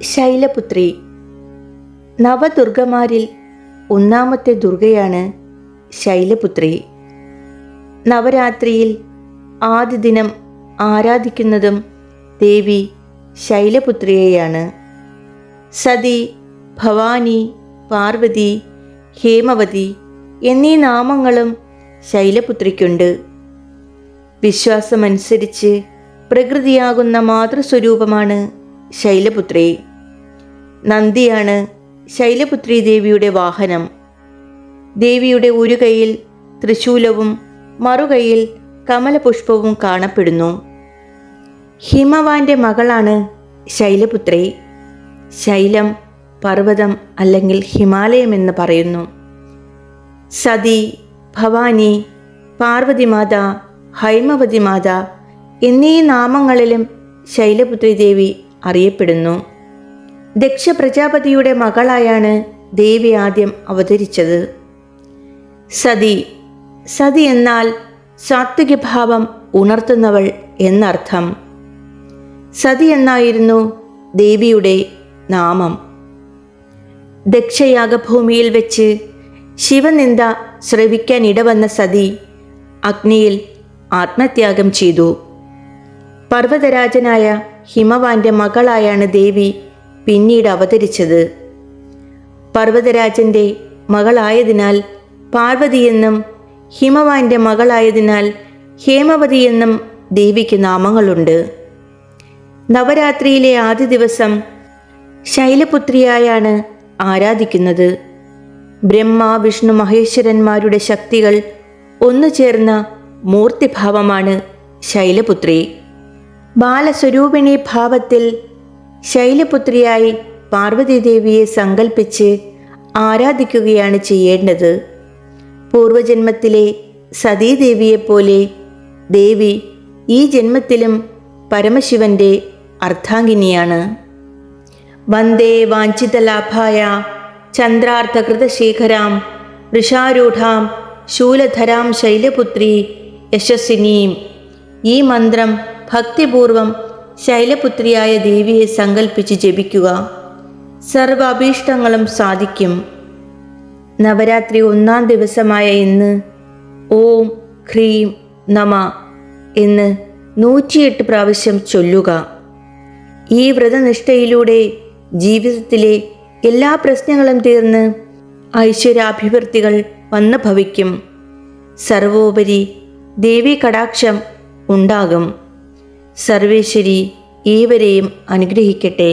ശൈലപുത്രി നവദുർഗമാരിൽ ഒന്നാമത്തെ ദുർഗയാണ് ശൈലപുത്രി. നവരാത്രിയിൽ ആദ്യ ദിനം ആരാധിക്കുന്നതും ദേവി ശൈലപുത്രിയെയാണ്. സതി ഭവാനി പാർവതി ഹേമവതി എന്നീ നാമങ്ങളും ശൈലപുത്രിക്കുണ്ട്. വിശ്വാസമനുസരിച്ച് പ്രകൃതിയാകുന്ന മാതൃസ്വരൂപമാണ് ശൈലപുത്രി. നന്ദിയാണ് ശൈലപുത്രി ദേവിയുടെ വാഹനം. ദേവിയുടെ ഒരു കൈയിൽ തൃശൂലവും മറുകൈയിൽ കമലപുഷ്പവും കാണപ്പെടുന്നു. ഹിമവാന്റെ മകളാണ് ശൈലപുത്രി. ശൈലം പർവതം അല്ലെങ്കിൽ ഹിമാലയം എന്ന് പറയുന്നു. സതി ഭവാനി പാർവതിമാത ഹൈമവതിമാത എന്നീ നാമങ്ങളിലും ശൈലപുത്രി ദേവി അറിയപ്പെടുന്നു. ദക്ഷ പ്രജാപതിയുടെ മകളായാണ് ദേവി ആദ്യം അവതരിച്ചത്. സതി സതി എന്നാൽ സാത്വികഭാവം ഉണർത്തുന്നവൾ എന്നർത്ഥം. സതി എന്നായിരുന്നു ദേവിയുടെ നാമം. ദക്ഷയാഗഭൂമിയിൽ വെച്ച് ശിവനിന്ദ ശ്രവിക്കാൻ ഇടവന്ന സതി അഗ്നിയിൽ ആത്മത്യാഗം ചെയ്തു. പർവതരാജനായ ഹിമവാന്റെ മകളായാണ് ദേവി പിന്നീട് അവതരിച്ചത്. പർവതരാജന്റെ മകളായതിനാൽ പാർവതിയെന്നും ഹിമവാന്റെ മകളായതിനാൽ ഹേമവതി എന്നും ദേവിക്ക് നാമങ്ങളുണ്ട്. നവരാത്രിയിലെ ആദ്യ ദിവസം ശൈലപുത്രിയായാണ് ആരാധിക്കുന്നത്. ബ്രഹ്മ വിഷ്ണു മഹേശ്വരന്മാരുടെ ശക്തികൾ ഒന്നു ചേർന്ന മൂർത്തിഭാവമാണ് ശൈലപുത്രി. ബാലസ്വരൂപിണി ഭാവത്തിൽ ശൈലപുത്രിയായി പാർവതീദേവിയെ സങ്കൽപ്പിച്ച് ആരാധിക്കുകയാണ് ചെയ്യേണ്ടത്. പൂർവജന്മത്തിലെ സതീദേവിയെപ്പോലെ ദേവി ഈ ജന്മത്തിലും പരമശിവന്റെ അർദ്ധാംഗിനിയാണ് വന്ദേ വാഞ്ചിതലാഭായ ചന്ദ്രാർത്ഥകൃതശേഖരാം വൃഷാരൂഢാം ശൂലധരാം ശൈലപുത്രി യശസ്വിനീം ഈ മന്ത്രം ഭക്തിപൂർവം ശൈലപുത്രിയായ ദേവിയെ സങ്കല്പിച്ച് ജപിക്കുക. സർവ അഭീഷ്ടങ്ങളും സാധിക്കും. നവരാത്രി ഒന്നാം ദിവസമായ ഇന്ന് ഓം ഹ്രീം നമ എന്ന് നൂറ്റിയെട്ട് പ്രാവശ്യം ചൊല്ലുക. ഈ വ്രതനിഷ്ഠയിലൂടെ ജീവിതത്തിലെ എല്ലാ പ്രശ്നങ്ങളും തീർന്ന് ഐശ്വര്യാഭിവൃദ്ധികൾ വന്നു ഭവിക്കും സർവോപരി ദേവി കടാക്ഷം ഉണ്ടാകും. സർവേശ്വരി ഏവരെയും അനുഗ്രഹിക്കട്ടെ.